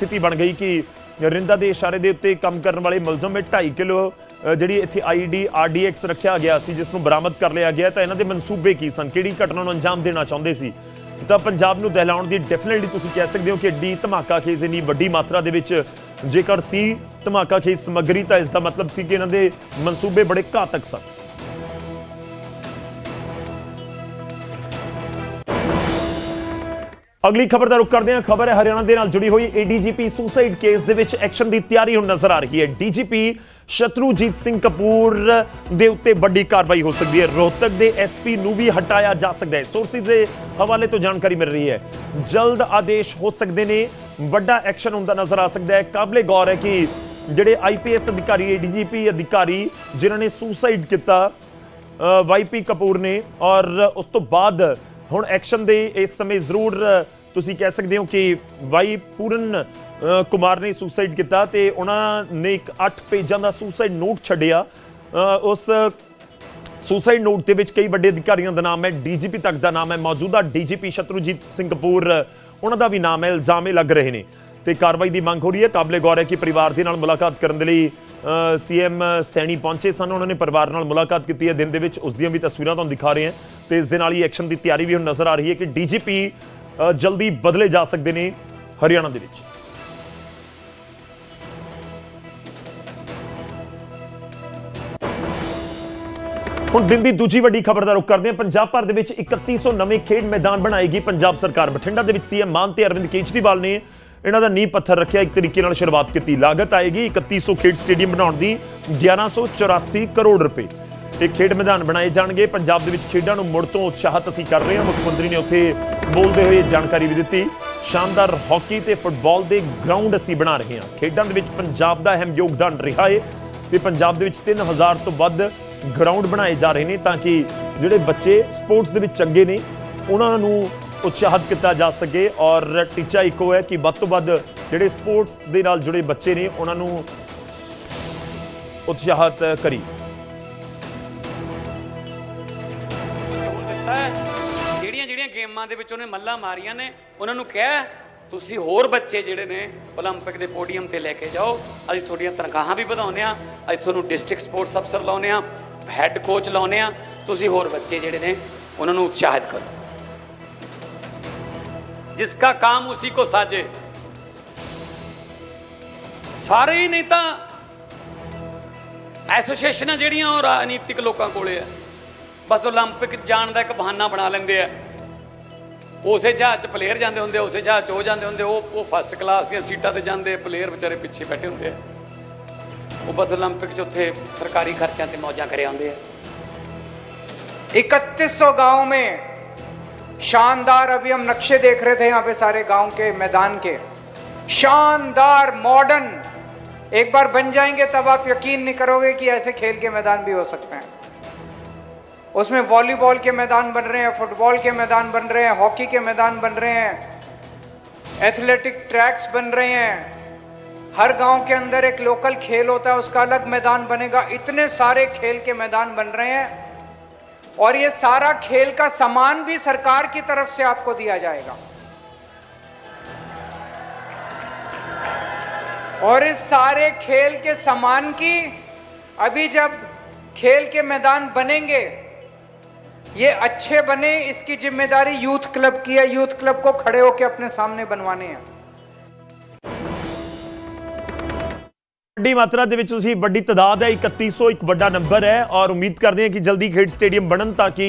ਸਥਿਤੀ ਬਣ ਗਈ ਕਿ ਰਿੰਦਾ ਦੇ ਇਸ਼ਾਰੇ ਦੇ ਉੱਤੇ ਕੰਮ ਕਰਨ ਵਾਲੇ ਮੁਲਜ਼ਮ ਵਿੱਚ 2.5 ਕਿਲੋ ਜਿਹੜੀ ਇੱਥੇ ਆਈਡੀ ਆਰਡੀਐਕਸ ਰੱਖਿਆ ਗਿਆ ਸੀ, ਜਿਸ ਨੂੰ ਬਰਾਮਦ ਕਰ ਲਿਆ ਗਿਆ, ਤਾਂ ਇਹਨਾਂ ਦੇ ਮਨਸੂਬੇ ਕੀ ਸਨ? ਕਿਹੜੀ ਘਟਨਾ ਨੂੰ ਅੰਜਾਮ ਦੇਣਾ ਚਾਹੁੰਦੇ ਸੀ? ਤਾਂ ਪੰਜਾਬ ਨੂੰ ਦਹਿਲਾਉਣ ਦੀ ਡੈਫੀਨਿਟਲੀ ਤੁਸੀਂ ਕਹਿ ਸਕਦੇ ਹੋ ਕਿ ਏਡੀ ਧਮਾਕਾ ਖੇਜ਼ ਇੰਨੀ ਵੱਡੀ ਮਾਤਰਾ ਦੇ ਵਿੱਚ ਜੇਕਰ ਸੀ ਧਮਾਕਾ ਖੇਜ਼ ਸਮੱਗਰੀ, ਤਾਂ ਇਸ ਦਾ ਮਤਲਬ ਸੀ ਕਿ ਇਹਨਾਂ ਦੇ ਮਨਸੂਬੇ ਬੜੇ ਘਾਤਕ ਸਨ। ਅਗਲੀ ਖਬਰ ਦਾ ਰੁਕ ਕਰਦੇ ਹਾਂ। ਖਬਰ ਹੈ, ਹਰਿਆਣਾ ਦੇ ਨਾਲ ਜੁੜੀ ਹੋਈ ਏਡੀਜੀਪੀ ਸੁਸਾਈਡ ਕੇਸ ਦੇ ਵਿੱਚ ਐਕਸ਼ਨ ਦੀ ਤਿਆਰੀ ਹੁਣ ਨਜ਼ਰ ਆ ਰਹੀ ਹੈ। ਡੀਜੀਪੀ ਸ਼ਤਰੂਜੀਤ ਸਿੰਘ ਕਪੂਰ ਦੇ ਉੱਤੇ ਵੱਡੀ ਕਾਰਵਾਈ ਹੋ ਸਕਦੀ ਹੈ। ਰੋਹਤਕ ਦੇ ਐਸਪੀ ਨੂੰ ਵੀ ਹਟਾਇਆ ਜਾ ਸਕਦਾ ਹੈ। ਸੋਰਸਿਸ ਦੇ ਹਵਾਲੇ ਤੋਂ ਜਾਣਕਾਰੀ ਮਿਲ ਰਹੀ ਹੈ। ਜਲਦ ਆਦੇਸ਼ ਹੋ ਸਕਦੇ ਨੇ। ਵੱਡਾ ਐਕਸ਼ਨ ਹੁੰਦਾ ਨਜ਼ਰ ਆ ਸਕਦਾ ਹੈ। ਕਾਬਲੇ ਗੌਰ ਹੈ ਕਿ ਜਿਹੜੇ ਆਈਪੀਐਸ ਅਧਿਕਾਰੀ ਏਡੀਜੀਪੀ ਅਧਿਕਾਰੀ, ਜਿਨ੍ਹਾਂ ਨੇ ਸੁਸਾਈਡ ਕੀਤਾ ਵਾਈਪੀ ਕਪੂਰ ਨੇ ਔਰ ਉਸ ਤੋਂ ਬਾਅਦ ਹੁਣ ਐਕਸ਼ਨ ਦੇ ਇਸ ਸਮੇਂ ਜ਼ਰੂਰ ਤੁਸੀਂ ਕਹਿ ਸਕਦੇ ਹੋ ਕਿ ਵਾਈ ਪੂਰਨ ਕੁਮਾਰ ਨੇ ਸੁਸਾਈਡ ਕੀਤਾ ਤੇ ਉਹਨਾਂ ਨੇ ਇੱਕ 8 ਪੇਜਾਂ ਦਾ ਸੁਸਾਈਡ ਨੋਟ ਛੱਡਿਆ। ਉਸ ਸੁਸਾਈਡ ਨੋਟ ਦੇ ਵਿੱਚ ਕਈ ਵੱਡੇ ਅਧਿਕਾਰੀਆਂ ਦਾ ਨਾਮ ਹੈ, ਡੀਜੀਪੀ ਤੱਕ ਦਾ ਨਾਮ ਹੈ, ਮੌਜੂਦਾ ਡੀਜੀਪੀ ਸ਼ਤਰੂਜੀਤ ਸਿੰਘ ਕਪੂਰ, ਉਹਨਾਂ ਦਾ ਵੀ ਨਾਮ ਹੈ, ਇਲਜ਼ਾਮੇ ਲੱਗ ਰਹੇ ਨੇ। ਤੇ ਕਾਰਵਾਈ ਦੀ ਮੰਗ ਹੋ ਰਹੀ ਹੈ, ਕਾਬਲੇ ਗੌਰ ਹੈ ਕਿ ਪਰਿਵਾਰ ਦੇ ਨਾਲ ਮੁਲਾਕਾਤ ਕਰਨ ਦੇ ਲਈ ਸੀਐਮ ਸੈਣੀ ਪਹੁੰਚੇ ਸਨ, ਉਹਨਾਂ ਨੇ ਪਰਿਵਾਰ ਨਾਲ ਮੁਲਾਕਾਤ ਕੀਤੀ ਹੈ। ਦਿਨ ਦੇ ਵਿੱਚ ਉਸ ਦੀਆਂ ਵੀ ਤਸਵੀਰਾਂ ਤੁਹਾਨੂੰ ਦਿਖਾ ਰਹੇ ਹਾਂ ਤੇ ਇਸ ਦੇ ਨਾਲ ਹੀ ਐਕਸ਼ਨ ਦੀ ਤਿਆਰੀ ਵੀ ਹੁਣ ਨਜ਼ਰ ਆ ਰਹੀ ਹੈ ਕਿ ਡੀਜੀਪੀ ਜਲਦੀ ਬਦਲੇ ਜਾ ਸਕਦੇ ਨੇ ਹਰਿਆਣਾ ਦੇ ਵਿੱਚ। ਹੁਣ ਦਿਨ ਦੀ ਦੂਜੀ ਵੱਡੀ ਖਬਰ ਦਾ ਰੁਖ ਕਰਦੇ ਹਾਂ। ਪੰਜਾਬ ਭਰ ਦੇ ਵਿੱਚ 3100 ਨਵੇਂ ਖੇਡ ਮੈਦਾਨ ਬਣਾਏਗੀ ਪੰਜਾਬ ਸਰਕਾਰ। ਬਠਿੰਡਾ ਦੇ ਵਿੱਚ ਸੀਐਮ ਮਾਨ ਤੇ ਅਰਵਿੰਦ ਕੇਜਰੀਵਾਲ ਨੇ ਇਹਨਾਂ ਦਾ ਨੀਂਹ ਪੱਥਰ ਰੱਖਿਆ। ਇੱਕ ਤਰੀਕੇ ਨਾਲ ਸ਼ੁਰੂਆਤ ਕੀਤੀ। ਲਾਗਤ ਆਏਗੀ 3100 ਖੇਡ ਸਟੇਡੀਅਮ ਬਣਾਉਣ ਦੀ। 1184 ਕਰੋੜ ਰੁਪਏ। ਇਹ ਖੇਡ ਮੈਦਾਨ ਬਣਾਏ ਜਾਣਗੇ। ਪੰਜਾਬ ਦੇ ਵਿੱਚ ਖੇਡਾਂ ਨੂੰ ਮੁੜ ਤੋਂ ਉਤਸ਼ਾਹਤ ਅਸੀਂ ਕਰ ਰਹੇ ਹਾਂ। ਮੁੱਖ ਮੰਤਰੀ ਨੇ ਉੱਥੇ ਬੋਲਦੇ ਹੋਏ ਜਾਣਕਾਰੀ ਵੀ ਦਿੱਤੀ। ਸ਼ਾਨਦਾਰ ਹਾਕੀ ਤੇ ਫੁੱਟਬਾਲ ਦੇ ਗਰਾਊਂਡ ਅਸੀਂ ਬਣਾ ਰਹੇ ਹਾਂ। ਖੇਡਾਂ ਦੇ ਵਿੱਚ ਪੰਜਾਬ ਦਾ ਅਹਿਮ ਯੋਗਦਾਨ ਰਿਹਾ ਹੈ ਤੇ ਪੰਜਾਬ ਦੇ ਵਿੱਚ 3000 ਤੋਂ ਵੱਧ ਗਰਾਊਂਡ ਬਣਾਏ ਜਾ ਰਹੇ ਨੇ ਤਾਂ ਕਿ ਜਿਹੜੇ ਬੱਚੇ ਸਪੋਰਟਸ ਦੇ ਵਿੱਚ ਚੰਗੇ ਨੇ, ਉਹਨਾਂ ਨੂੰ ਉਤਸ਼ਾਹਿਤ ਕੀਤਾ ਜਾ ਸਕੇ। ਔਰ ਟੀਚਾ ਇੱਕੋ ਹੈ ਕਿ ਵੱਧ ਤੋਂ ਵੱਧ ਜਿਹੜੇ ਸਪੋਰਟਸ ਦੇ ਨਾਲ ਜੁੜੇ ਬੱਚੇ ਨੇ, ਉਹਨਾਂ ਨੂੰ ਉਤਸ਼ਾਹਿਤ ਕਰੀ। ਹੈ। ਜਿਹੜੀਆਂ ਜਿਹੜੀਆਂ ਗੇਮਾਂ ਦੇ ਵਿੱਚ ਉਹਨੇ ਮੱਲਾ ਮਾਰੀਆਂ ਨੇ, ਉਹਨਾਂ ਨੂੰ ਕਿਹਾ, ਤੁਸੀਂ ਹੋਰ ਬੱਚੇ ਜਿਹੜੇ ਨੇ 올림픽 ਦੇ ਪੋਡੀਅਮ ਤੇ ਲੈ ਕੇ ਜਾਓ। ਅਸੀਂ ਤੁਹਾਡੀਆਂ ਤਨਖਾਹਾਂ ਵੀ ਵਧਾਉਨੇ ਆ ਅਸੀਂ ਤੁਹਾਨੂੰ ਡਿਸਟ੍ਰਿਕਟ ਸਪੋਰਟਸ ਅਫਸਰ ਲਾਉਨੇ ਆ ਹੈੱਡ ਕੋਚ ਲਾਉਨੇ ਆ ਤੁਸੀਂ ਹੋਰ ਬੱਚੇ ਜਿਹੜੇ ਨੇ, ਉਹਨਾਂ ਨੂੰ ਉਤਸ਼ਾਹਿਤ ਕਰੋ। जिसका काम उसी ਕੋ ਸਾਜੇ। ਸਾਰੇ ਹੀ ਨਹੀਂ ਤਾਂ ਐਸੋਸੀਏਸ਼ਨਾਂ ਜਿਹੜੀਆਂ ਉਹ ਰਾਜਨੀਤਿਕ ਲੋਕਾਂ ਕੋਲੇ ਆ। ਬਸ 올림픽 ਜਾਣ ਦਾ ਇੱਕ ਬਹਾਨਾ ਬਣਾ ਲੈਂਦੇ ਆ ਉਸੇ ਜਹਾਜ਼ 'ਚ ਪਲੇਅਰ ਜਾਂਦੇ ਹੁੰਦੇ ਆ, ਉਸੇ ਜਹਾਜ਼ 'ਚ ਉਹ ਜਾਂਦੇ ਹੁੰਦੇ ਉਹ ਉਹ ਫਸਟ ਕਲਾਸ ਦੀਆਂ ਸੀਟਾਂ ਤੇ ਜਾਂਦੇ ਪਲੇਅਰ ਵਿਚਾਰੇ ਪਿੱਛੇ ਬੈਠੇ ਹੁੰਦੇ ਆ ਉਹ ਬਸ 올림픽 'ਚ ਉੱਥੇ ਸਰਕਾਰੀ ਖਰਚਿਆਂ ਤੇ ਮੌਜਾਂ ਕਰੇ ਆਉਂਦੇ ਆ 3100 गांव में शानदार अभी हम नक्शे देख रहे थे यहाँ पे सारे गांव के मैदान के शानदार मॉडर्न एक बार बन जाएंगे तब आप यकीन नहीं करोगे कि ऐसे खेल के मैदान भी हो सकते हैं उसमें वॉलीबॉल के मैदान बन रहे हैं, फुटबॉल के मैदान बन रहे हैं, हॉकी के मैदान बन रहे हैं, एथलेटिक ट्रैक्स बन रहे हैं। हर गाँव के अंदर एक लोकल खेल होता है, उसका अलग मैदान बनेगा। इतने सारे खेल के मैदान बन रहे हैं और ये सारा खेल का सामान भी सरकार की तरफ़ से आपको दिया जाएगा। और इस सारे खेल के सामान की अभी जब खेल के मैदान बनेंगे ये अच्छे बने इसकी जिम्मेदारी यूथ क्लब की है यूथ क्लब को खड़े होकर अपने सामने बनवाने हैं ਵੱਡੀ ਮਾਤਰਾ ਦੇ ਵਿੱਚ ਤੁਸੀਂ ਵੱਡੀ ਤਾਦਾਦ ਹੈ 3100 ਇੱਕ ਵੱਡਾ ਨੰਬਰ ਹੈ ਔਰ ਉਮੀਦ ਕਰਦੇ ਹਾਂ ਕਿ ਜਲਦੀ ਖੇਡ ਸਟੇਡੀਅਮ ਬਣਨ ਤਾਂ ਕਿ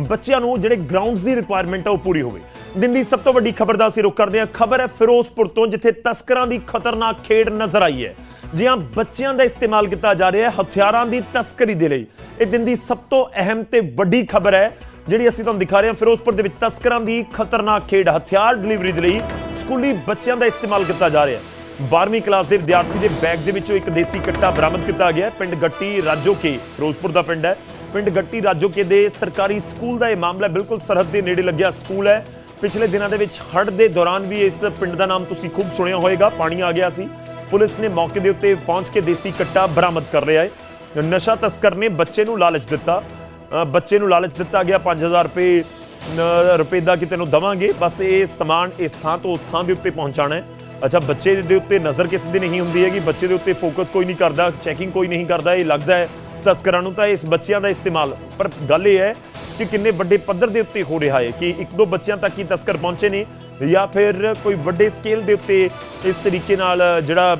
ਬੱਚਿਆਂ ਨੂੰ ਜਿਹੜੇ ਗਰਾਊਂਡਸ ਦੀ ਰਿਕੁਆਇਰਮੈਂਟ ਹੈ ਉਹ ਪੂਰੀ ਹੋਵੇ ਦਿਨ ਦੀ ਸਭ ਤੋਂ ਵੱਡੀ ਖਬਰ ਦਾ ਅਸੀਂ ਰੁਕ ਕਰਦੇ ਹਾਂ ਖਬਰ ਹੈ ਫਿਰੋਜ਼ਪੁਰ ਤੋਂ ਜਿੱਥੇ ਤਸਕਰਾਂ ਦੀ ਖਤਰਨਾਕ ਖੇਡ ਨਜ਼ਰ ਆਈ ਹੈ ਜੀ ਬੱਚਿਆਂ ਦਾ ਇਸਤੇਮਾਲ ਕੀਤਾ ਜਾ ਰਿਹਾ ਹੈ ਹਥਿਆਰਾਂ ਦੀ ਤਸਕਰੀ ਦੇ ਲਈ। ਇਹ ਦਿਨ ਦੀ ਸਭ ਤੋਂ ਅਹਿਮ ਤੇ ਵੱਡੀ ਖਬਰ ਹੈ, ਜਿਹੜੀ ਅਸੀਂ ਤੁਹਾਨੂੰ ਦਿਖਾ ਰਹੇ ਹਾਂ ਫਿਰੋਜ਼ਪੁਰ ਦੇ ਵਿੱਚ ਤਸਕਰਾਂ ਦੀ ਖਤਰਨਾਕ ਖੇਡ, ਹਥਿਆਰ ਡਿਲੀਵਰੀ ਦੇ ਲਈ ਸਕੂਲੀ ਬੱਚਿਆਂ ਦਾ ਇਸਤੇਮਾਲ ਕੀਤਾ ਜਾ ਰਿਹਾ ਹੈ। 12ਵੀਂ ਕਲਾਸ ਦੇ ਵਿਦਿਆਰਥੀ ਦੇ ਬੈਗ ਦੇ ਵਿੱਚੋਂ ਇੱਕ ਦੇਸੀ ਕੱਟਾ ਬਰਾਮਦ ਕੀਤਾ ਗਿਆ ਹੈ। ਪਿੰਡ ਗੱਟੀ ਰਾਜੋਕੇ, ਫਿਰੋਜ਼ਪੁਰ ਦਾ ਪਿੰਡ ਹੈ। ਪਿੰਡ ਗੱਟੀ ਰਾਜੋਕੇ ਦੇ ਸਰਕਾਰੀ ਸਕੂਲ ਦਾ ਇਹ ਮਾਮਲਾ ਬਿਲਕੁਲ ਸਰਹੱਦ ਦੇ ਨੇੜੇ ਲੱਗਿਆ ਸਕੂਲ ਹੈ। ਪਿਛਲੇ ਦਿਨਾਂ ਦੇ ਵਿੱਚ ਹੜ੍ਹ ਦੇ ਦੌਰਾਨ ਵੀ ਇਸ ਪਿੰਡ ਦਾ ਨਾਮ ਤੁਸੀਂ ਖੂਬ ਸੁਣਿਆ ਹੋਵੇਗਾ। ਪਾਣੀ ਆ ਗਿਆ ਸੀ। ਪੁਲਿਸ ਨੇ ਮੌਕੇ ਦੇ ਉੱਤੇ ਪਹੁੰਚ ਕੇ ਦੇਸੀ ਕੱਟਾ ਬਰਾਮਦ ਕਰ ਲਿਆ ਹੈ। ਨਸ਼ਾ ਤਸਕਰ ਨੇ ਬੱਚੇ ਨੂੰ ਲਾਲਚ ਦਿੱਤਾ। ਬੱਚੇ ਨੂੰ ਲਾਲਚ ਦਿੱਤਾ ਗਿਆ। 5000 ਰੁਪਏ ਰੁਪਏ ਦਾ ਕਿ ਤੈਨੂੰ ਦਵਾਂਗੇ। ਬਸ ਇਹ ਸਮਾਨ ਇਸ ਥਾਂ ਤੋਂ ਉਸ ਥਾਂ ਦੇ ਉੱਤੇ ਪਹੁੰਚਾਣਾ ਹੈ। ਅੱਛਾ, ਬੱਚੇ ਦੇ ਉੱਤੇ ਨਜ਼ਰ ਕਿਸੇ ਦੀ ਨਹੀਂ ਹੁੰਦੀ ਹੈ ਕਿ ਬੱਚੇ ਦੇ ਉੱਤੇ ਫੋਕਸ ਕੋਈ ਨਹੀਂ ਕਰਦਾ, ਚੈਕਿੰਗ ਕੋਈ ਨਹੀਂ ਕਰਦਾ। ਇਹ ਲੱਗਦਾ ਹੈ ਤਸਕਰਾਂ ਨੂੰ ਤਾਂ ਇਸ ਬੱਚਿਆਂ ਦਾ ਇਸਤੇਮਾਲ। ਪਰ ਗੱਲ ਇਹ ਹੈ ਕਿ ਕਿੰਨੇ ਵੱਡੇ ਪੱਧਰ ਦੇ ਉੱਤੇ ਹੋ ਰਿਹਾ ਹੈ ਕਿ ਇੱਕ ਦੋ ਬੱਚਿਆਂ ਤੱਕ ਹੀ ਤਸਕਰ ਪਹੁੰਚੇ ਨੇ। ਜਾਂ ਫਿਰ ਕੋਈ ਵੱਡੇ ਸਕੇਲ ਦੇ ਉੱਤੇ ਇਸ ਤਰੀਕੇ ਨਾਲ ਜਿਹੜਾ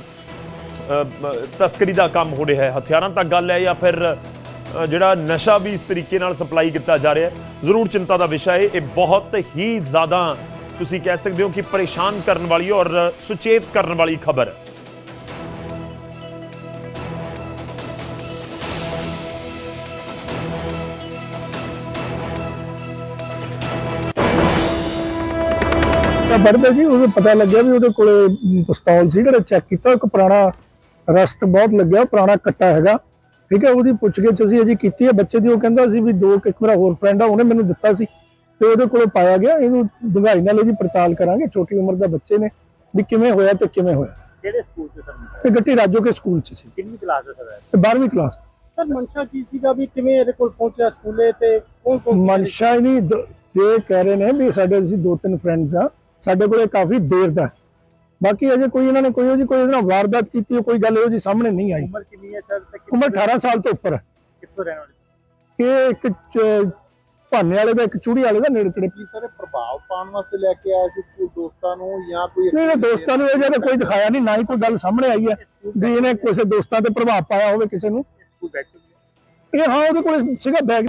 ਤਸਕਰੀ ਦਾ ਕੰਮ ਹੋ ਰਿਹਾ ਹੈ? ਹਥਿਆਰਾਂ ਤੱਕ ਗੱਲ ਹੈ ਜਾਂ ਫਿਰ ਜਿਹੜਾ ਨਸ਼ਾ ਵੀ ਇਸ ਤਰੀਕੇ ਨਾਲ ਸਪਲਾਈ ਕੀਤਾ ਜਾ ਰਿਹਾ ਹੈ? ਜ਼ਰੂਰ ਚਿੰਤਾ ਦਾ ਵਿਸ਼ਾ ਹੈ। ਇਹ ਬਹੁਤ ਹੀ ਜ਼ਿਆਦਾ ਤੁਸੀਂ ਕਹਿ ਸਕਦੇ ਹੋ ਕਿ ਪਰੇਸ਼ਾਨ ਕਰਨ ਵਾਲੀ ਔਰ ਸੁਚੇਤ ਕਰਨ ਵਾਲੀ ਖਬਰ। ਹੈ ਤਾਂ ਪੜਦਾ ਜੀ ਉਹਨੂੰ ਪਤਾ ਲੱਗਿਆ ਵੀ ਉਹਦੇ ਕੋਲੇ ਪਿਸਤੌਲ ਸੀ ਜਿਹੜਾ ਚੈੱਕ ਕੀਤਾ ਇੱਕ ਪੁਰਾਣਾ ਰਸਟ ਬਹੁਤ ਲੱਗਿਆ ਪੁਰਾਣਾ ਕੱਟਾ ਹੈਗਾ। ਠੀਕ ਹੈ ਉਹਦੀ ਪੁੱਛਗਿੱਛ ਅਸੀਂ ਅਜੀ ਕੀਤੀ ਹੈ ਬੱਚੇ ਦੀ ਉਹ ਕਹਿੰਦਾ ਸੀ ਵੀ ਦੋ ਇੱਕ ਮੇਰਾ ਹੋਰ ਫਰੈਂਡ ਆ ਉਹਨੇ ਮੈਨੂੰ ਦਿੱਤਾ ਸੀ ਤੇ ਉਹਦੇ ਕੋਲੇ ਪਾਇਆ ਗਿਆ ਇਹਨੂੰ ਡੂੰਘਾਈ ਨਾਲ ਇਹਦੀ ਪੜਤਾਲ ਕਰਾਂਗੇ ਛੋਟੀ ਉਮਰ ਦਾ ਬੱਚੇ ਨੇ ਵੀ ਕਿਵੇਂ ਹੋਇਆ ਤੇ ਕਿਵੇਂ ਹੋਇਆ। ਕਿਹੜੇ ਸਕੂਲ ਚ ਸਰ? ਇਹ ਗੱਟੀ ਰਾਜੋ ਕੇ ਸਕੂਲ ਚ ਸੀ। ਕਿੰਨੀ ਕਲਾਸ ਹੈ ਸਰ ਤੇ 12ਵੀਂ ਕਲਾਸ ਸਰ ਮਨਸ਼ਾ ਕੀ ਸੀਗਾ ਵੀ ਕਿਵੇਂ ਇਹਦੇ ਕੋਲ ਪਹੁੰਚਿਆ ਸਕੂਲੇ ਤੇ ਕੌਣ ਕੌਣ ਮਨਸ਼ਾ ਹੀ ਨਹੀਂ ਦ- ਜੇ ਕਹਿ ਰਹੇ ਨੇ ਵੀ ਸਾਡੇ ਅਸੀਂ ਦੋ ਤਿੰਨ ਫਰੈਂਡਸ ਆ ਸਾਡੇ ਕੋਲੇ ਕਾਫੀ ਦੇਰ ਦਾ। ਬਾਕੀ ਅਜੇ ਕੋਈ ਇਹਨਾਂ ਨੇ ਕੋਈ ਉਹਦੀ ਕੋਈ ਇਹਦੇ ਨਾਲ ਵਾਰਦਾਤ ਕੀਤੀ ਕੋਈ ਗੱਲ ਇਹੋ ਜੀ ਸਾਹਮਣੇ ਨਹੀਂ ਆਈ। ਉਮਰ ਕਿੰਨੀ ਹੈ ਸਰ ਤੇ ਉਮਰ 18 ਸਾਲ ਤੋਂ ਉੱਪਰ ਹੈ। ਕਿੱਥੋਂ ਰਹਿਣ ਵਾਲੇ? ਇਹ ਇੱਕ ਚ- ਭਾਨੇ ਵਾਲੇ ਦਾ ਇੱਕ ਚੂੜੀ ਵਾਲੇ ਦਾ ਨੇੜੇ ਤੇੜੇ। ਕੀ ਸਾਰੇ ਪ੍ਰਭਾਵ ਪਾਉਣ ਵਾਸਤੇ ਲੈ ਕੇ ਆਏ ਸੀ ਸਕੂਲ ਦੋਸਤਾਂ ਨੂੰ ਜਾਂ ਕੋਈ ਨਹੀਂ ਨਹੀਂ ਦੋਸਤਾਂ ਨੂੰ ਇਹ ਕੋਈ ਦਿਖਾਇਆ ਨਹੀਂ ਨਾ ਹੀ ਕੋਈ ਗੱਲ ਸਾਹਮਣੇ ਆਈ ਹੈ ਵੀ ਇਹਨੇ ਕਿਸੇ ਦੋਸਤਾਂ ਤੇ ਪ੍ਰਭਾਵ ਪਾਇਆ ਹੋਵੇ ਕਿਸੇ ਨੂੰ। ਸਕੂਲ ਬੈਠ ਕੇ ਇਹ ਹਾਂ ਉਹਦੇ ਕੋਲ ਸੀਗਾ ਬੈਗ।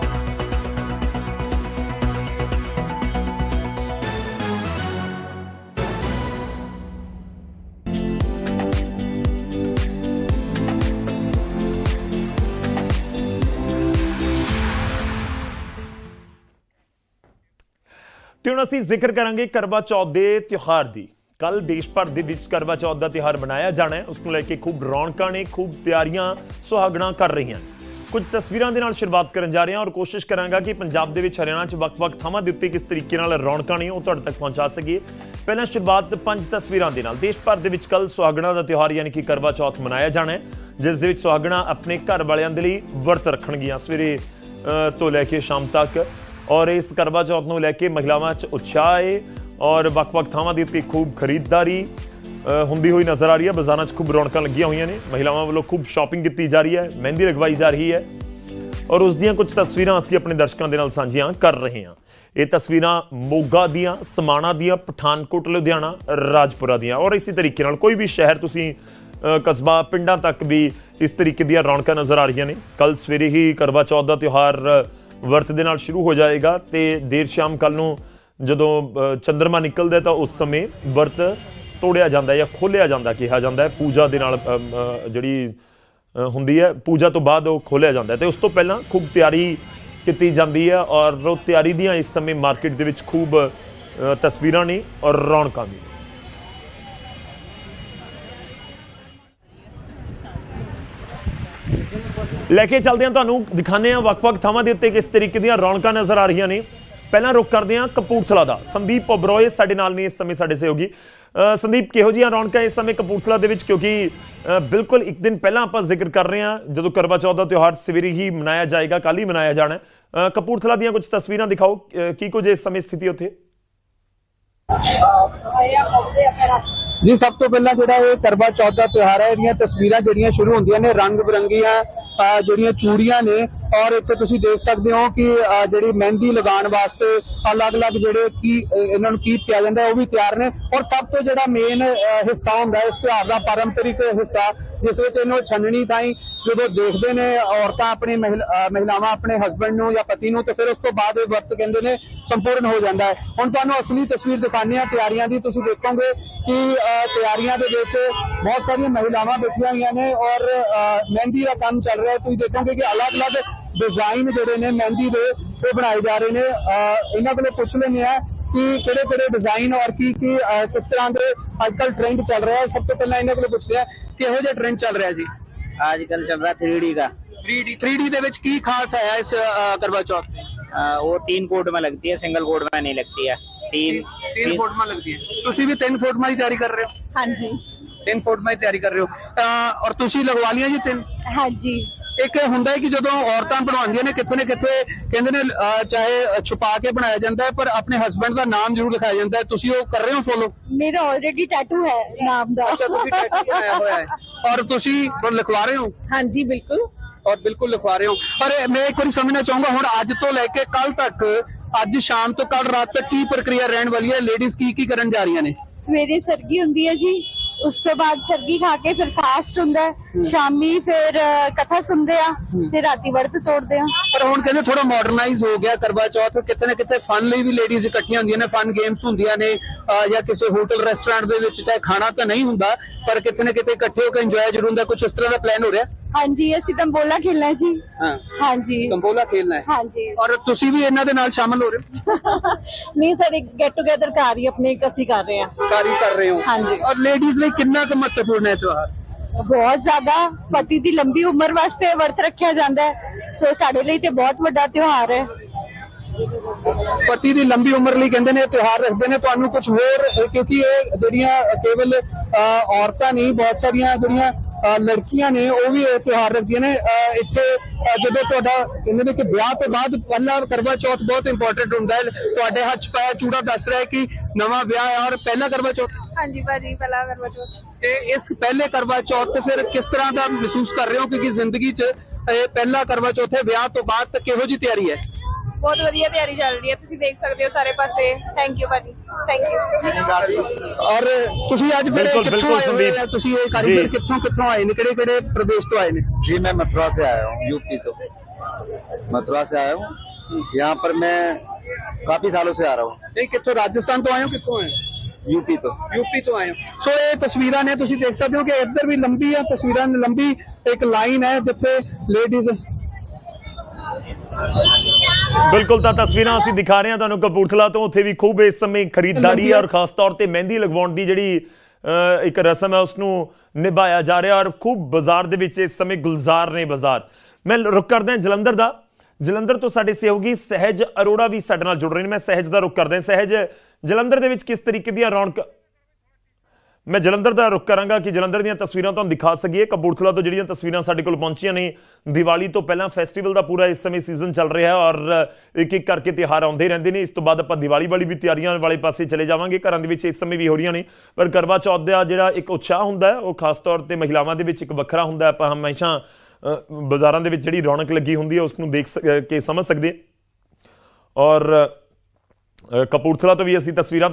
ਹੁਣ ਅਸੀਂ ਜ਼ਿਕਰ ਕਰਾਂਗੇ ਕਰਵਾ ਚੌਥ ਦੇ ਤਿਉਹਾਰ ਦੀ। ਕੱਲ ਦੇਸ਼ ਭਰ ਦੇ ਵਿੱਚ ਕਰਵਾ ਚੌਥ ਦਾ ਤਿਉਹਾਰ ਮਨਾਇਆ ਜਾਣਾ ਹੈ। ਉਸ ਨੂੰ ਲੈ ਕੇ ਖੂਬ ਰੌਣਕਾਂ ਨੇ, ਖੂਬ ਤਿਆਰੀਆਂ, ਸੁਹਾਗਣਾ ਕਰ ਰਹੀਆਂ। ਕੁਝ ਤਸਵੀਰਾਂ ਦੇ ਨਾਲ ਸ਼ੁਰੂਆਤ ਕਰਨ ਜਾ ਰਹੇ ਹਾਂ ਔਰ ਕੋਸ਼ਿਸ਼ ਕਰਾਂਗਾ ਕਿ ਪੰਜਾਬ ਦੇ ਵਿੱਚ ਹਰਿਆਣਾ 'ਚ ਵੱਖ-ਵੱਖ ਥਾਵਾਂ ਦੇ ਉੱਤੇ ਕਿਸ ਤਰੀਕੇ ਨਾਲ ਰੌਣਕਾਂ ਨੇ ਉਹ ਤੁਹਾਡੇ ਤੱਕ ਪਹੁੰਚਾ ਸਕੀਏ। ਪਹਿਲਾਂ ਸ਼ੁਰੂਆਤ ਪੰਜ ਤਸਵੀਰਾਂ ਦੇ ਨਾਲ। ਦੇਸ਼ ਭਰ ਦੇ ਵਿੱਚ ਕੱਲ ਸੁਹਾਗਣਾ ਦਾ ਤਿਉਹਾਰ ਯਾਨੀ ਕਿ ਕਰਵਾ ਚੌਥ ਮਨਾਇਆ ਜਾਣਾ ਹੈ, ਜਿਸ ਦੇ ਵਿੱਚ ਸੁਹਾਗਣਾ ਆਪਣੇ ਘਰ ਵਾਲਿਆਂ ਦੇ ਲਈ ਵਰਤ ਰੱਖਣਗੀਆਂ। ਸਵੇਰੇ ਤੋਂ ਲੈ ਕੇ ਸ਼ਾਮ ਤੱਕ ਔਰ ਇਸ ਕਰਵਾ ਚੌਥ ਨੂੰ ਲੈ ਕੇ ਮਹਿਲਾਵਾਂ 'ਚ ਉਤਸ਼ਾਹ ਹੈ ਔਰ ਵੱਖ-ਵੱਖ ਥਾਵਾਂ ਦੇ ਉੱਤੇ ਖੂਬ ਖਰੀਦਦਾਰੀ ਹੁੰਦੀ ਹੋਈ ਨਜ਼ਰ ਆ ਰਹੀ ਹੈ। ਬਾਜ਼ਾਰਾਂ 'ਚ ਖੂਬ ਰੌਣਕਾਂ ਲੱਗੀਆਂ ਹੋਈਆਂ ਨੇ। ਮਹਿਲਾਵਾਂ ਵੱਲੋਂ ਖੂਬ ਸ਼ਾਪਿੰਗ ਕੀਤੀ ਜਾ ਰਹੀ ਹੈ, ਮਹਿੰਦੀ ਲਗਵਾਈ ਜਾ ਰਹੀ ਹੈ ਔਰ ਉਸ ਦੀਆਂ ਕੁਝ ਤਸਵੀਰਾਂ ਅਸੀਂ ਆਪਣੇ ਦਰਸ਼ਕਾਂ ਦੇ ਨਾਲ ਸਾਂਝੀਆਂ ਕਰ ਰਹੇ ਹਾਂ। ਇਹ ਤਸਵੀਰਾਂ ਮੋਗਾ ਦੀਆਂ, ਸਮਾਣਾ ਦੀਆਂ, ਪਠਾਨਕੋਟ, ਲੁਧਿਆਣਾ, ਰਾਜਪੁਰਾ ਦੀਆਂ ਔਰ ਇਸੇ ਤਰੀਕੇ ਨਾਲ ਕੋਈ ਵੀ ਸ਼ਹਿਰ ਤੁਸੀਂ ਕਸਬਾ, ਪਿੰਡਾਂ ਤੱਕ ਵੀ ਇਸ ਤਰੀਕੇ ਦੀਆਂ ਰੌਣਕਾਂ ਨਜ਼ਰ ਆ ਰਹੀਆਂ ਨੇ। ਕੱਲ ਸਵੇਰੇ ਹੀ ਕਰਵਾ ਚੌਥ ਦਾ ਤਿਉਹਾਰ ਵਰਤ ਦੇ ਨਾਲ ਸ਼ੁਰੂ ਹੋ ਜਾਏਗਾ ਤੇ ਦੇਰ ਸ਼ਾਮ ਕੱਲ ਨੂੰ ਜਦੋਂ ਅ, ਚੰਦਰਮਾ ਨਿਕਲਦਾ ਤਾਂ ਉਸ ਸਮੇਂ ਵਰਤ ਤੋੜਿਆ ਜਾਂਦਾ ਜਾਂ ਖੋਲਿਆ ਜਾਂਦਾ ਕਿਹਾ ਜਾਂਦਾ ਪੂਜਾ ਦੇ ਨਾਲ ਜਿਹੜੀ ਹੁੰਦੀ ਹੈ ਪੂਜਾ ਤੋਂ ਬਾਅਦ ਉਹ ਖੋਲਿਆ ਜਾਂਦਾ ਹੈ। ਤੇ ਉਸ ਤੋਂ ਪਹਿਲਾਂ ਖੂਬ ਤਿਆਰੀ ਕੀਤੀ ਜਾਂਦੀ ਹੈ ਔਰ ਉਹ ਤਿਆਰੀ ਦੀਆਂ ਇਸ ਸਮੇਂ ਮਾਰਕੀਟ ਦੇ ਵਿੱਚ ਖੂਬ ਤਸਵੀਰਾਂ ਨੇ ਔਰ ਰੌਣਕਾਂ ਨੇ। ਲੈ ਕੇ ਚੱਲਦੇ ਹਾਂ ਤੁਹਾਨੂੰ, ਦਿਖਾਉਂਦੇ ਹਾਂ ਵੱਖ-ਵੱਖ ਥਾਵਾਂ ਦੇ ਉੱਤੇ ਕਿਸ ਤਰੀਕੇ ਦੀਆਂ ਰੌਣਕਾਂ ਨਜ਼ਰ ਆ ਰਹੀਆਂ ਨੇ। ਪਹਿਲਾਂ ਰੁਕ ਕਰਦੇ ਹਾਂ ਕਪੂਰਥਲਾ ਦਾ। ਸੰਦੀਪ ਓਬਰੋਏ ਸਾਡੇ ਨਾਲ ਨੇ ਇਸ ਸਮੇਂ ਸਾਡੇ ਸਹਿਯੋਗੀ। ਸੰਦੀਪ, ਕਿਹੋ ਜਿਹੀਆਂ ਰੌਣਕਾਂ ਇਸ ਸਮੇਂ ਕਪੂਰਥਲਾ ਦੇ ਵਿੱਚ? ਕਿਉਂਕਿ ਬਿਲਕੁਲ ਇੱਕ ਦਿਨ ਪਹਿਲਾਂ ਆਪਾਂ ਜ਼ਿਕਰ ਕਰ ਰਹੇ ਹਾਂ, ਜਦੋਂ ਕਰਵਾ ਚੌਥ ਦਾ ਤਿਉਹਾਰ ਸਵੇਰੇ ਹੀ ਮਨਾਇਆ ਜਾਏਗਾ ਕੱਲ ਹੀ ਮਨਾਇਆ ਜਾਣਾ ਕਪੂਰਥਲਾ ਦੀਆਂ ਕੁਝ ਤਸਵੀਰਾਂ ਦਿਖਾਓ। ਕੀ ਕੁਝ ਇਸ ਸਮੇਂ ਸਥਿਤੀ ਉੱਥੇ? ਜੀ, ਸਭ ਤੋਂ ਪਹਿਲਾਂ ਜਿਹੜਾ ਇਹ ਕਰਵਾ ਚੌਥ ਦਾ ਤਿਉਹਾਰ ਹੈ, ਇਹਦੀਆਂ ਤਸਵੀਰਾਂ ਜਿਹੜੀਆਂ ਸ਼ੁਰੂ ਹੁੰਦੀਆਂ ਨੇ, ਰੰਗ ਬਰੰਗੀਆਂ ਅਹ ਜਿਹੜੀਆਂ ਚੂੜੀਆਂ ਨੇ, ਔਰ ਇੱਥੇ ਤੁਸੀਂ ਦੇਖ ਸਕਦੇ ਹੋ ਕਿ ਜਿਹੜੀ ਮਹਿੰਦੀ ਲਗਾਉਣ ਵਾਸਤੇ ਅਲੱਗ-ਅਲੱਗ ਜਿਹੜੇ ਕੀ ਇਹਨਾਂ ਨੂੰ ਕੀ ਪਿਆ ਜਾਂਦਾ ਉਹ ਵੀ ਤਿਆਰ ਨੇ। ਔਰ ਸਭ ਤੋਂ ਜਿਹੜਾ ਮੇਨ ਹਿੱਸਾ ਹੁੰਦਾ ਇਸ ਤਿਉਹਾਰ ਦਾ ਪਾਰੰਪਰਿਕ ਹਿੱਸਾ ਜਿਸ ਵਿੱਚ ਇਹਨੂੰ ਛੰਨਣੀ ਤਾਈਂ ਜਦੋਂ ਦੇਖਦੇ ਨੇ ਔਰਤਾਂ ਆਪਣੀ ਮਹਿਲ- ਮਹਿਲਾਵਾਂ ਆਪਣੇ ਹਸਬੰਡ ਨੂੰ ਜਾਂ ਪਤੀ ਨੂੰ, ਤੇ ਫਿਰ ਉਸ ਤੋਂ ਬਾਅਦ ਇਹ ਵਰਤ ਕਹਿੰਦੇ ਨੇ ਸੰਪੂਰਨ ਹੋ ਜਾਂਦਾ ਹੈ। ਹੁਣ ਤੁਹਾਨੂੰ ਅਸਲੀ ਤਸਵੀਰ ਦਿਖਾਉਂਦੇ ਹਾਂ ਤਿਆਰੀਆਂ ਦੀ। ਤੁਸੀਂ ਦੇਖੋਗੇ ਕਿ ਤਿਆਰੀਆਂ ਦੇ ਵਿੱਚ ਬਹੁਤ ਸਾਰੀਆਂ ਮਹਿਲਾਵਾਂ ਬੈਠੀਆਂ ਹੋਈਆਂ ਨੇ ਔਰ ਮਹਿੰਦੀ ਦਾ ਕੰਮ ਚੱਲ ਰਿਹਾ ਹੈ। ਤੁਸੀਂ ਦੇਖੋਗੇ ਕਿ ਅਲੱਗ-ਅਲੱਗ ਡਿਜ਼ਾਈਨ ਜਿਹੜੇ ਨੇ ਮਹਿੰਦੀ ਦੇ ਉਹ ਬਣਾਏ ਜਾ ਰਹੇ ਨੇ। ਇਹਨਾਂ ਕੋਲੇ ਪੁੱਛ ਲੈਂਦੇ ਆ ਕਿ ਕਿਹੜੇ ਕਿਹੜੇ ਡਿਜ਼ਾਈਨ ਔਰ ਕੀ ਕੀ ਅਹ, ਕਿਸ ਤਰ੍ਹਾਂ ਦੇ ਅੱਜਕੱਲ ਟ੍ਰੈਂਡ ਚੱਲ ਰਿਹਾ ਹੈ ਸਭ ਤੋਂ ਪਹਿਲਾਂ ਇਹਨਾਂ ਕੋਲੇ ਪੁੱਛਦੇ ਆ ਕਿਹੋ ਜਿਹਾ ਟ੍ਰੈਂਡ ਚੱਲ ਰਿਹਾ ਜੀ आजकल चल रहा है थ्री का 3D 3D ਦੇ ਵਿੱਚ ਕੀ ਖਾਸ ਹੈ ਇਸ ਅਹ, ਕਰਵਾ ਚੌਥ ਤੇ आ, वो तीन कोड में लगती है सिंगल कोड में नहीं लगती है तीन ਤਿੰਨ ਫੋਟੋਆਂ ਲੱਗਦੀਆਂ ਤੁਸੀਂ ਵੀ ਤਿੰਨ ਫੋਟੋਆਂ ਦੀ ਤਿਆਰੀ ਕਰ ਰਹੇ ਹੋ ਹਾਂਜੀ ਤਿੰਨ ਫੋਟੋਆਂ ਦੀ ਤਿਆਰੀ ਕਰ ਰਹੇ ਹੋ ਤਾਂ ਔਰ ਤੁਸੀਂ ਲਗਵਾ ਲਿਆ ਜੀ ਤਿੰਨ ਹਾਂਜੀ ਇੱਕ ਹੁੰਦਾ ਹੈ ਕਿ ਜਦੋਂ ਔਰਤਾਂ ਬਣਵਾਉਂਦੀਆਂ ਨੇ ਕਿਤੇ ਨਾ ਕਿਤੇ ਕਹਿੰਦੇ ਨੇ ਚਾਹੇ ਛੁਪਾ ਕੇ ਬਣਾਇਆ ਜਾਂਦਾ ਹੈ ਪਰ ਆਪਣੇ ਹਸਬੰਡ ਦਾ ਨਾਮ ਜ਼ਰੂਰ ਲਿਖਾਇਆ ਜਾਂਦਾ ਹੈ। ਤੁਸੀਂ ਉਹ ਕਰ ਰਹੇ ਹੋ ਫੋਲੋ ਮੇਰਾ ਆਲਰੇਡੀ ਟੈਟੂ ਹੈ ਨਾਮ ਦਾ। ਅੱਛਾ ਤੁਸੀਂ ਟੈਟੂ ਬਣਾਇਆ ਹੋਇਆ ਹੈ। ਔਰ ਤੁਸੀਂ ਲਿਖਵਾ ਰਹੇ ਹੋ? ਹਾਂਜੀ ਬਿਲਕੁਲ। ਔਰ ਬਿਲਕੁਲ ਲਿਖਵਾ ਰਹੇ ਹੋ। ਪਰ ਮੈਂ ਇੱਕ ਵਾਰੀ ਸਮਝਣਾ ਚਾਹੂੰਗਾ ਹੁਣ ਅੱਜ ਤੋਂ ਲੈ ਕੇ ਕੱਲ ਤੱਕ ਅੱਜ ਸ਼ਾਮ ਤੋਂ ਕੱਲ ਰਾਤ ਤੱਕ ਕੀ ਪ੍ਰਕਿਰਿਆ ਰਹਿਣ ਵਾਲੀ ਹੈ? ਲੇਡੀਜ਼ ਕੀ ਕੀ ਕਰਨ ਜਾ ਰਹੀਆਂ ਨੇ? ਸਵੇਰੇ ਸਰਗੀ ਹੁੰਦੀ ਹੈ ਜੀ। ਉਸ ਤੋਂ ਬਾਅਦ ਸਰਗੀ ਖਾ ਕੇ ਫਿਰ ਫਾਸਟ ਹੁੰਦਾ ਹੈ ਸ਼ਾਮੀ ਫਿਰ ਅ, ਕਥਾ ਸੁਣਦੇ ਆ ਤੇ ਰਾਤੀ ਵਰਤ ਤੋੜਦੇ ਆ ਪਰ ਹੁਣ ਕਹਿੰਦੇ ਥੋੜਾ ਮਾਡਰਨਾਈਜ਼ ਹੋ ਗਿਆ ਕਰਵਾ ਚੌਥ ਕਿਤੇ ਨਾ ਕਿਤੇ ਫਨ ਲਈ ਵੀ ਲੇਡੀਜ਼ ਇਕੱਠੀਆਂ ਹੁੰਦੀਆਂ ਨੇ ਫਨ ਗੇਮਸ ਹੁੰਦੀਆਂ ਨੇ ਅਹ ਜਾਂ ਕਿਸੇ ਹੋਟਲ ਰੈਸਟੋਰੈਂਟ ਦੇ ਵਿੱਚ ਚਾਹੇ ਖਾਣਾ ਤਾਂ ਨਹੀਂ ਹੁੰਦਾ ਪਰ ਕਿਤੇ ਨਾ ਕਿਤੇ ਇਕੱਠੇ ਹੋ ਕੇ ਇੰਜੋਏ ਜ਼ਰੂਰ ਹੁੰਦਾ ਕੁਝ ਇਸ ਤਰ੍ਹਾਂ ਦਾ ਪਲਾਨ ਹੋ ਰਿਹਾ? ਹਾਂਜੀ ਅਸੀਂ ਤੰਬੋਲਾ ਖੇਲਣਾ ਹੈ ਜੀ। ਹਾਂ। ਹਾਂਜੀ। ਕੰਬੋਲਾ ਖੇਲਣਾ ਹੈ। ਹਾਂਜੀ। ਔਰ ਤੁਸੀਂ ਵੀ ਇਹਨਾਂ ਦੇ ਨਾਲ ਸ਼ਾਮਲ ਹੋ ਰਹੇ ਹੋ? ਨਹੀਂ ਸਾਡੇ ਗੈਟ ਟੂਗੇਦਰ ਘਰ ਹੀ ਆਪਣੇ ਇੱਕ ਅਸੀਂ ਕਰ ਰਹੇ ਆ ਕਾਰੀ ਕਰ ਰਹੇ ਹੋ। ਹਾਂਜੀ। ਔਰ ਲੇਡੀਜ਼ ਲਈ ਕਿੰਨਾ ਕੁ ਮਹੱਤਵਪੂਰਨ ਹੈ ਤਿਉਹਾਰ? ਬਹੁਤ ਜ਼ਿਆਦਾ। ਪਤੀ ਦੀ ਲੰਬੀ ਉਮਰ ਵਾਸਤੇ ਵਰਤ ਰੱਖਿਆ ਜਾਂਦਾ ਹੈ। ਸੋ ਸਾਡੇ ਲਈ ਤੇ ਬਹੁਤ ਵੱਡਾ ਤਿਉਹਾਰ ਹੈ। ਪਤੀ ਦੀ ਲੰਬੀ ਉਮਰ ਲਈ ਕਹਿੰਦੇ ਨੇ ਤਿਉਹਾਰ ਰੱਖਦੇ ਨੇ। ਤੁਹਾਨੂੰ ਕੁਝ ਹੋਰ ਕਿਉਂਕਿ ਇਹ ਜਿਹੜੀਆਂ ਕੇਵਲ ਔਰਤਾਂ ਨਹੀਂ ਬਹੁਤ ਸਾਰੀਆਂ ਜਿਹੜੀਆਂ ਲੜਕੀਆਂ ਨੇ ਉਹ ਵੀ ਇਹ ਤਿਉਹਾਰ ਰੱਖਦੀਆਂ ਨੇ। ਇੱਥੇ ਜਦੋਂ ਤੁਹਾਡਾ ਕਹਿੰਦੇ ਨੇ ਕਿ ਵਿਆਹ ਤੋਂ ਬਾਅਦ ਪਹਿਲਾ ਕਰਵਾ ਚੌਥ ਬਹੁਤ ਇੰਪੋਰਟੈਂਟ ਹੁੰਦਾ ਹੈ। ਤੁਹਾਡੇ ਹੱਥ 'ਚ ਪਾਇਆ ਚੂੜਾ ਦੱਸ ਰਿਹਾ ਹੈ ਕਿ ਨਵਾਂ ਵਿਆਹ ਹੈ ਔਰ ਪਹਿਲਾ ਕਰਵਾ ਚੌਥ। ਹਾਂਜੀ ਭਾਜੀ ਪਹਿਲਾ ਕਰਵਾ ਚੌਥ। ਤੇ ਇਸ ਪਹਿਲੇ ਕਰਵਾ ਚੌਥ ਤੇ ਫਿਰ ਕਿਸ ਤਰ੍ਹਾਂ ਦਾ ਮਹਿਸੂਸ ਕਰ ਰਹੇ ਹੋ? ਕਿਉਂਕਿ ਜ਼ਿੰਦਗੀ 'ਚ ਇਹ ਪਹਿਲਾ ਕਰਵਾ ਚੌਥ ਹੈ ਵਿਆਹ ਤੋਂ ਬਾਅਦ ਤੱਕ ਕਿਹੋ ਜੀ ਤਿਆਰੀ ਹੈ? ਬਹੁਤ ਵਧੀਆ ਤਿਆਰੀ ਚੱਲ ਰਹੀ ਹੈ ਤੁਸੀਂ ਦੇਖ ਸਕਦੇ ਹੋ ਸਾਰੇ ਪਾਸੇ ਥੈਂਕ ਯੂ ਭਾਜੀ ਥੈਂਕ ਯੂ ਔਰ ਤੁਸੀਂ ਅੱਜ ਫਿਰ ਬਿਲਕੁਲ, ਕਿੱਥੋਂ ਬਿਲਕੁਲ ਆਏ ਹੋਏ ਸੰਦੀਪ। ਆ ਤੁਸੀਂ ਇਹ ਕਾਰੀਗਰ ਜੀ। ਕਿੱਥੋਂ ਕਿੱਥੋਂ ਆਏ ਨੇ ਕਿਹੜੇ ਕਿਹੜੇ ਪ੍ਰਦੇਸ਼ ਤੋਂ ਆਏ ਨੇ जी मैं मथुरा से आया हूँ यूपी तो मथुरा से आया हूँ यहाँ पर मैं काफी सालों से आ रहा हूँ ਨਹੀਂ ਕਿੱਥੋਂ ਰਾਜਸਥਾਨ ਤੋਂ ਆਏ ਹੋ ਕਿੱਥੋਂ ਆਏ ਹੋ यूपी तो ਯੂਪੀ ਤੋਂ ਆਏ ਹੋ ਸੋ ਇਹ ਤਸਵੀਰਾਂ ਨੇ ਤੁਸੀਂ ਦੇਖ ਸਕਦੇ ਹੋ ਕਿ ਇੱਧਰ ਵੀ ਲੰਬੀ ਆ ਤਸਵੀਰਾਂ ਨੇ ਲੰਬੀ ਇੱਕ ਲਾਈਨ ਹੈ ਜਿੱਥੇ ਲੇਡੀਜ਼ ਬਿਲਕੁਲ ਤਾਂ ਤਸਵੀਰਾਂ ਅਸੀਂ ਦਿਖਾ ਰਹੇ ਹਾਂ ਤੁਹਾਨੂੰ ਕਪੂਰਥਲਾ ਤੋਂ। ਉੱਥੇ ਵੀ ਖੂਬ ਇਸ ਸਮੇਂ ਖਰੀਦਦਾਰੀ ਹੈ ਔਰ ਖਾਸ ਤੌਰ ਤੇ ਮਹਿੰਦੀ ਲਗਵਾਉਣ ਦੀ ਜਿਹੜੀ ਅ, ਇੱਕ ਰਸਮ ਹੈ ਉਸ ਨੂੰ ਨਿਭਾਇਆ ਜਾ ਰਿਹਾ ਔਰ ਖੂਬ ਬਾਜ਼ਾਰ ਦੇ ਵਿੱਚ ਇਸ ਸਮੇਂ ਗੁਲਜ਼ਾਰ ਨੇ ਬਾਜ਼ਾਰ। ਮੈਂ ਰੁਕ ਕਰਦਾ ਜਲੰਧਰ ਦਾ। ਜਲੰਧਰ ਤੋਂ ਸਾਡੇ ਸਹਿਯੋਗੀ ਸਹਿਜ ਅਰੋੜਾ ਵੀ ਸਾਡੇ ਨਾਲ ਜੁੜ ਰਹੇ ਨੇ। ਮੈਂ ਸਹਿਜ ਦਾ ਰੁਕ ਕਰਦਾ ਸਹਿਜ ਜਲੰਧਰ ਦੇ ਵਿੱਚ ਕਿਸ ਤਰੀਕੇ ਦੀਆਂ ਰੌਣਕ? ਮੈਂ ਜਲੰਧਰ ਦਾ ਰੁਕ ਕਰਾਂਗਾ ਕਿ ਜਲੰਧਰ ਦੀਆਂ ਤਸਵੀਰਾਂ ਤੁਹਾਨੂੰ ਦਿਖਾ ਸਕੀਏ। ਕਪੂਰਥਲਾ ਤੋਂ ਜਿਹੜੀਆਂ ਤਸਵੀਰਾਂ ਸਾਡੇ ਕੋਲ ਪਹੁੰਚੀਆਂ ਨੇ, ਦੀਵਾਲੀ ਤੋਂ ਪਹਿਲਾਂ ਫੈਸਟੀਵਲ ਦਾ ਪੂਰਾ ਇਸ ਸਮੇਂ ਸੀਜ਼ਨ ਚੱਲ ਰਿਹਾ ਹੈ ਔਰ ਇੱਕ ਇੱਕ ਕਰਕੇ ਤਿਉਹਾਰ ਆਉਂਦੇ ਰਹਿੰਦੇ ਨੇ। ਇਸ ਤੋਂ ਬਾਅਦ ਆਪਾਂ ਦੀਵਾਲੀ ਵਾਲੀ ਵੀ ਤਿਆਰੀਆਂ ਵਾਲੇ ਪਾਸੇ ਚਲੇ ਜਾਵਾਂਗੇ। ਘਰਾਂ ਦੇ ਵਿੱਚ ਇਸ ਸਮੇਂ ਵੀ ਹੋ ਰਹੀਆਂ ਨੇ। ਪਰ ਕਰਵਾ ਚੌਥ ਦਾ ਜਿਹੜਾ ਇੱਕ ਉਤਸ਼ਾਹ ਹੁੰਦਾ ਹੈ, ਉਹ ਖਾਸ ਤੌਰ ਤੇ ਮਹਿਲਾਵਾਂ ਦੇ ਵਿੱਚ ਇੱਕ ਵੱਖਰਾ ਹੁੰਦਾ ਆਪਾਂ ਹਮੇਸ਼ਾ ਬਾਜ਼ਾਰਾਂ ਦੇ ਵਿੱਚ ਜਿਹੜੀ ਰੌਣਕ ਲੱਗੀ ਹੁੰਦੀ ਹੈ, ਉਸ ਨੂੰ ਦੇਖ ਕੇ ਸਮਝ ਸਕਦੇ। ਔਰ ਕਪੂਰਥਲਾ ਤੋਂ ਵੀ ਅਸੀਂ ਤਸਵੀਰਾਂ ਤੁਹਾਨੂੰ